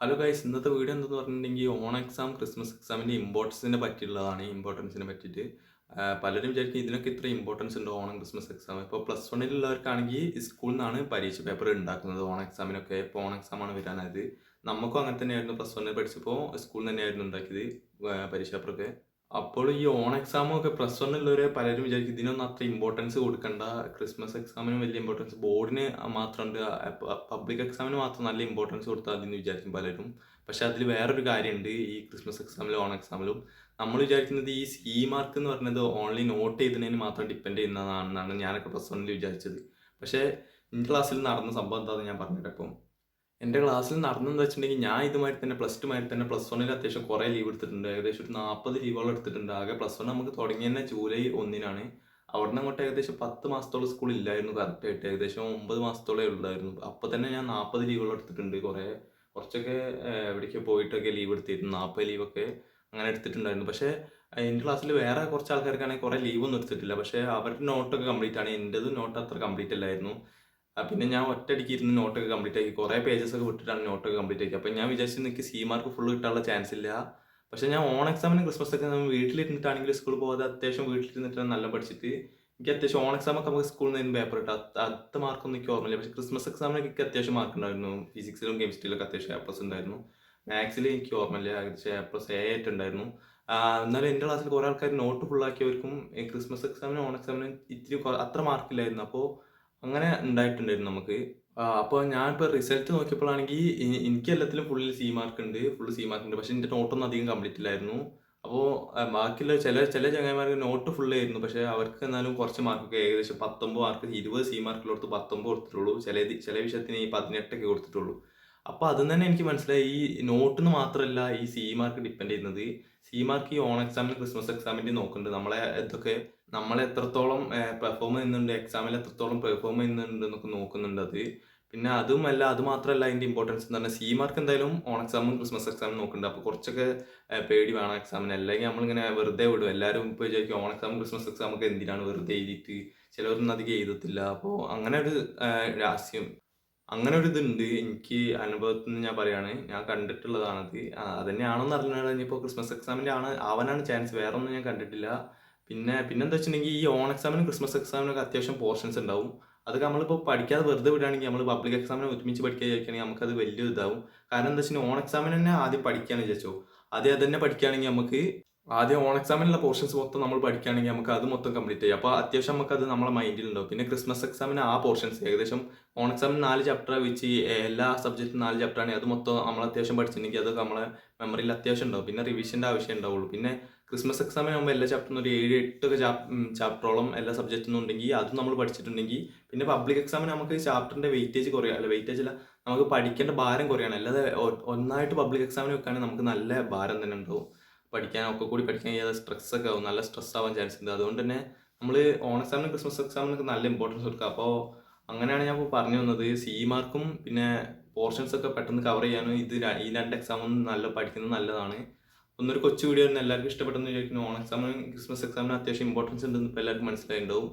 Hello guys ഇന്നത്തെ video എന്തെന്ന് പറഞ്ഞിട്ടുണ്ടെങ്കിൽ ഓൺ എക്സാം ക്രിസ്മസ് എക്സാമിന്റെ ഇമ്പോർട്ടൻസിനെ പറ്റിയുള്ളതാണ് ഇമ്പോർട്ടൻസിനെ പറ്റിയിട്ട്. പലരും വിചാരിക്കും ഇതിനൊക്കെ ഇത്ര ഇമ്പോർട്ടൻസ് ഉണ്ട് ഓണം ക്രിസ്മസ് എക്സാം ഇപ്പോൾ പ്ലസ് വണ്ണിലുള്ളവർക്കാണെങ്കിൽ സ്കൂളിൽ നിന്നാണ് പരീക്ഷ പേപ്പർ ഉണ്ടാക്കുന്നത് ഓണം എക്സാമിനൊക്കെ ഇപ്പോൾ ഓൺ എക്സാമാണ് വരാനായത്. നമുക്കും അങ്ങനെ തന്നെയായിരുന്നു പ്ലസ് വണ്ണിൽ പഠിച്ചപ്പോൾ സ്കൂളിൽ തന്നെയായിരുന്നു ഉണ്ടാക്കിയത് പരീക്ഷ പേപ്പറൊക്കെ അപ്പോൾ ഈ ഓൺ എക്സാമും ഒക്കെ പ്ലസ് വണ്ണിലുള്ളവർ പലരും വിചാരിക്കും ഇതിനൊന്നും അത്ര ഇമ്പോർട്ടൻസ് കൊടുക്കണ്ട. ക്രിസ്മസ് എക്സാമിന് വലിയ ഇമ്പോർട്ടൻസ് ബോർഡിന് മാത്രമുണ്ട് പബ്ലിക് എക്സാമിന് മാത്രം നല്ല ഇമ്പോർട്ടൻസ് കൊടുത്താൽ മതി എന്ന് വിചാരിക്കും പലരും. പക്ഷെ അതിൽ വേറൊരു കാര്യമുണ്ട് ഈ ക്രിസ്മസ് എക്സാമിലും ഓൺ എക്സാമിലും നമ്മൾ വിചാരിക്കുന്നത് ഈ സി മാർക്ക് എന്ന് പറയുന്നത് ഓൺലി നോട്ട് ചെയ്തതിന് മാത്രം ഡിപ്പെൻഡ് ചെയ്യുന്നതാണെന്നാണ് ഞാനൊക്കെ പ്ലസ് വണ്ണിൽ വിചാരിച്ചത്. പക്ഷേ ഇൻ ക്ലാസ്സിൽ നടന്ന സംഭവം എന്താണെന്ന് ഞാൻ പറഞ്ഞിട്ട് ഇപ്പം. എന്റെ ക്ലാസ്സിൽ നടന്നെന്ന് വെച്ചിട്ടുണ്ടെങ്കിൽ ഞാൻ ഇതുമായി തന്നെ പ്ലസ് ടു മാതിരി തന്നെ പ്ലസ് വണ്ണിൽ അത്യാവശ്യം കുറേ ലീവ് എടുത്തിട്ടുണ്ട്. ഏകദേശം ഒരു നാൽപ്പത് ലീവുകൾ എടുത്തിട്ടുണ്ട്. ആകെ പ്ലസ് വൺ നമുക്ക് തുടങ്ങിയ തന്നെ ജൂലൈ ഒന്നിനാണ്. അവിടെ നിന്ന് അങ്ങോട്ട് ഏകദേശം പത്ത് മാസത്തോളം സ്കൂൾ ഇല്ലായിരുന്നു കറക്റ്റായിട്ട് ഏകദേശം ഒമ്പത് മാസത്തോളം ഉണ്ടായിരുന്നു അപ്പോൾ തന്നെ ഞാൻ നാൽപ്പത് ലീവുകൾ എടുത്തിട്ടുണ്ട് കുറേ. കുറച്ചൊക്കെ എവിടേക്ക് പോയിട്ടൊക്കെ ലീവ് എടുത്തിരുന്നു. നാൽപ്പത് ലീവൊക്കെ അങ്ങനെ എടുത്തിട്ടുണ്ടായിരുന്നു. പക്ഷേ എന്റെ ക്ലാസ്സിൽ വേറെ കുറച്ച് ആൾക്കാർക്കാണെങ്കിൽ കുറേ ലീവൊന്നും എടുത്തിട്ടില്ല. പക്ഷേ അവരുടെ നോട്ടൊക്കെ കംപ്ലീറ്റ് ആണ്. എന്റെത് നോട്ട് അത്ര കംപ്ലീറ്റ് അല്ലായിരുന്നു. പിന്നെ ഞാൻ ഒറ്റയടിക്ക് ഇരുന്ന് നോട്ടൊക്കെ കംപ്ലീറ്റ് ആക്കി. കുറേ പേജസ് ഒക്കെ വിട്ടിട്ടാണ് നോട്ടൊക്കെ കംപ്ലീറ്റ് ആക്കി. അപ്പം ഞാൻ വിചാരിച്ചു എനിക്ക് സി മാർക്ക് ഫുൾ കിട്ടാനുള്ള ചാൻസ് ഇല്ല. പക്ഷേ ഞാൻ ഓൺ എക്സാമിന് ക്രിസ്മസ് ഒക്കെ വീട്ടിലിരുന്നിട്ടാണെങ്കിൽ സ്കൂളിൽ പോകാതെ അത്യാവശ്യം വീട്ടിലിരുന്നിട്ട് നല്ല പഠിച്ചിട്ട്. എനിക്ക് അത്യാവശ്യം ഓൺ എക്സാം ഒക്കെ നമുക്ക് സ്കൂളിൽ നിന്ന് പേപ്പർ ഇട്ട് അടുത്ത മാർക്കൊന്നും എനിക്ക് ഓർമ്മയില്ല. പക്ഷേ ക്രിസ്മസ് എക്സാമിനൊക്കെ എനിക്ക് അത്യാവശ്യം മാർക്ക് ഉണ്ടായിരുന്നു. ഫിസിക്സിലും കെമിസ്ട്രിയിലൊക്കെ അത്യാവശ്യം എ പ്ലസ് ഉണ്ടായിരുന്നു. മാത്സിൽ എനിക്ക് ഓർമ്മയില്ല. ഏകദേശം എ പ്ലസ് എ ആയിട്ട് ഉണ്ടായിരുന്നു. എന്നാലും എന്റെ ക്ലാസ്സിൽ കുറേ ആൾക്കാർ നോട്ട് ഫുള്ളാക്കിയവർക്കും ക്രിസ്മസ് എക്സാമിനും ഓൺ എക്സാമിനും ഇത്തിരി അത്ര മാർക്കില്ലായിരുന്നു അപ്പോൾ അങ്ങനെ ഉണ്ടായിട്ടുണ്ടായിരുന്നു നമുക്ക്. അപ്പോൾ ഞാനിപ്പോൾ റിസൾട്ട് നോക്കിയപ്പോഴാണെങ്കിൽ എനിക്ക് എല്ലാത്തിലും ഫുള്ള് സി മാർക്ക് ഉണ്ട് ഫുള്ള് സി മാർക്ക് ഉണ്ട്. പക്ഷെ എന്റെ നോട്ടൊന്നും അധികം കംപ്ലീറ്റ് ഇല്ലായിരുന്നു. അപ്പോൾ ബാക്കിയുള്ള ചില ചില ചങ്ങായിമാർക്ക് നോട്ട് ഫുൾ ആയിരുന്നു. പക്ഷേ അവർക്ക് എന്നാലും കുറച്ച് മാർക്കൊക്കെ ഏകദേശം പത്തൊമ്പത് മാർക്ക് ഇരുപത് സി മാർക്കുള്ളടത്ത് പത്തൊമ്പത് കൊടുത്തിട്ടുള്ളൂ. ചില ചില വിഷയത്തിന് ഈ പതിനെട്ടൊക്കെ കൊടുത്തിട്ടുള്ളൂ. അപ്പോൾ അതിൽ തന്നെ എനിക്ക് മനസ്സിലായി. ഈ നോട്ടിന് മാത്രമല്ല ഈ സി മാർക്ക് ഡിപ്പെൻഡ് ചെയ്യുന്നത്. സി മാർക്ക് ഈ ഓൺ എക്സാമിന് ക്രിസ്മസ് എക്സാമിന്റെ നോക്കുന്നുണ്ട്. നമ്മളെ ഇതൊക്കെ നമ്മൾ എത്രത്തോളം പെർഫോം ചെയ്യുന്നുണ്ട് എക്സാമിൽ എത്രത്തോളം പെർഫോം ചെയ്യുന്നുണ്ട് എന്നൊക്കെ നോക്കുന്നുണ്ട് അത്. പിന്നെ അതുമല്ല അത് മാത്രമല്ല അതിന്റെ ഇമ്പോർട്ടൻസ് എന്ന് പറഞ്ഞാൽ സി മാർക്ക് എന്തായാലും ഓൺ എക്സാമും ക്രിസ്മസ് എക്സാമും നോക്കുന്നുണ്ട്. അപ്പോൾ കുറച്ചൊക്കെ പേടി വേണം എക്സാമിന് അല്ലെങ്കിൽ നമ്മളിങ്ങനെ വെറുതെ വിടും. എല്ലാവരും ഇപ്പോൾ വിചാരിക്കും ഓൺ എക്സാമും ക്രിസ്മസ് എക്സാമൊക്കെ എന്തിനാണ് വെറുതെ എഴുതിയിട്ട്? ചിലവരൊന്നും അധികം എഴുതത്തില്ല അപ്പോൾ അങ്ങനെ ഒരു രാസ്യം. അങ്ങനെ ഒരു ഇതുണ്ട് എനിക്ക് അനുഭവത്തിൽ നിന്ന് ഞാൻ പറയാണ്. ഞാൻ കണ്ടിട്ടുള്ളതാണത്. അത് അതന്നെയാണെന്ന് അറിഞ്ഞാൽ ഇനിയിപ്പോൾ ക്രിസ്മസ് എക്സാമിന്റെ ആണ് ആവാനാണ് ചാൻസ്. വേറെ ഒന്നും ഞാൻ കണ്ടിട്ടില്ല. പിന്നെ പിന്നെന്താ വെച്ചിട്ടുണ്ടെങ്കിൽ ഈ ഓൺ എക്സാമിനും ക്രിസ്മസ് എക്സാമിനൊക്കെ അത്യാവശ്യം പോർഷൻസ് ഉണ്ടാവും. അതൊക്കെ നമ്മളിപ്പോൾ പഠിക്കാതെ വെറുതെ വിടുകയാണെങ്കിൽ നമ്മൾ പബ്ലിക് എക്സാമിനെ ഒരുമിച്ച് പഠിക്കാൻ വിചാരിക്കുകയാണെങ്കിൽ നമുക്കത് വലിയ ഇതാവും കാരണം എന്താ വെച്ചാൽ ഓൺ എക്സാമിന് തന്നെ ആദ്യം പഠിക്കാമെന്ന് വിചാരിച്ചോ? ആദ്യം അത് തന്നെ പഠിക്കുകയാണെങ്കിൽ നമുക്ക് ആദ്യം ഓൺ എക്സാമിനുള്ള പോർഷൻസ് മൊത്തം നമ്മൾ പഠിക്കുകയാണെങ്കിൽ നമുക്ക് അത് മൊത്തം കംപ്ലീറ്റ് ചെയ്യാം. അപ്പോൾ അത്യാവശ്യം നമുക്ക് അത് നമ്മുടെ മൈൻഡിൽ ഉണ്ടാവും. പിന്നെ ക്രിസ്മസ് എക്സാമിന് ആ പോർഷൻസ് ഏകദേശം ഓൺ എക്സാമിന് നാല് ചാപ്റ്റർ വെച്ച് എല്ലാ സബ്ജക്റ്റും നാല് ചാപ്റ്റർ ആണെങ്കിൽ അത് മൊത്തം നമ്മൾ അത്യാവശ്യം പഠിച്ചിട്ടുണ്ടെങ്കിൽ അത് നമ്മളെ മെമ്മറിയിൽ അത്യാവശ്യം ഉണ്ടാവും. പിന്നെ റിവിഷന്റെ ആവശ്യം ഉണ്ടാവുള്ളൂ. പിന്നെ ക്രിസ്മസ് എക്സാമിന് ആകുമ്പോൾ എല്ലാ ചാപ്റ്ററിനും ഒരു ഏഴ് എട്ട് ചാപ്റ്ററോളം എല്ലാ സബ്ജക്റ്റിനും ഉണ്ടെങ്കിൽ അതും നമ്മൾ പഠിച്ചിട്ടുണ്ടെങ്കിൽ പിന്നെ പബ്ലിക് എക്സാമിന് നമുക്ക് ചാപ്റ്ററിന്റെ വെയിറ്റേജ് കുറയും. അല്ല വെയിറ്റേജ് അല്ല നമുക്ക് പഠിക്കേണ്ട ഭാരം കുറയാണ്. അല്ലാതെ ഒന്നായിട്ട് പബ്ലിക് എക്സാമിന് വെക്കുകയാണെങ്കിൽ നമുക്ക് നല്ല ഭാരം തന്നെ ഉണ്ടാവും. പഠിക്കാൻ ഒക്കെ കൂടി പഠിക്കാൻ കഴിയാതെ സ്ട്രെസ് ഒക്കെ ആവും. നല്ല സ്ട്രെസ് ആവാൻ ചാൻസ് ഉണ്ട്. അതുകൊണ്ട് തന്നെ നമ്മൾ ഓൺ ക്രിസ്മസ് എക്സാമിനൊക്കെ നല്ല ഇമ്പോർട്ടൻസ് കൊടുക്കുക. അപ്പോൾ അങ്ങനെയാണ് ഞാൻ ഇപ്പോൾ പറഞ്ഞു വന്നത്. സി മാർക്കും പിന്നെ പോർഷൻസ് ഒക്കെ പെട്ടെന്ന് കവർ ചെയ്യാനും ഇത് ഈ രണ്ട് എക്സാമും നല്ല പഠിക്കുന്നത് നല്ലതാണ്. ഒന്നൊരു കൊച്ചു വീഡിയോ തന്നെ എല്ലാവർക്കും ഇഷ്ടപ്പെട്ടെന്ന് വിചാരിക്കുന്നു. ഓൺ എക്സാമിനും ക്രിസ്മസ് എക്സാമിനും അത്യാവശ്യം ഇമ്പോർട്ടൻസ് ഉണ്ടെന്ന് ഇപ്പോൾ എല്ലാവർക്കും മനസ്സിലായിട്ടുണ്ടാവും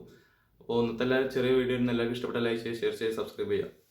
അപ്പോൾ ഒന്നത്തെ എല്ലാവരും ചെറിയ വീഡിയോ എല്ലാവർക്കും ഇഷ്ടപ്പെട്ട ലൈക്ക് ചെയ്യുക ഷെയർ ചെയ്യുക സബ്സ്ക്രൈബ് ചെയ്യുക.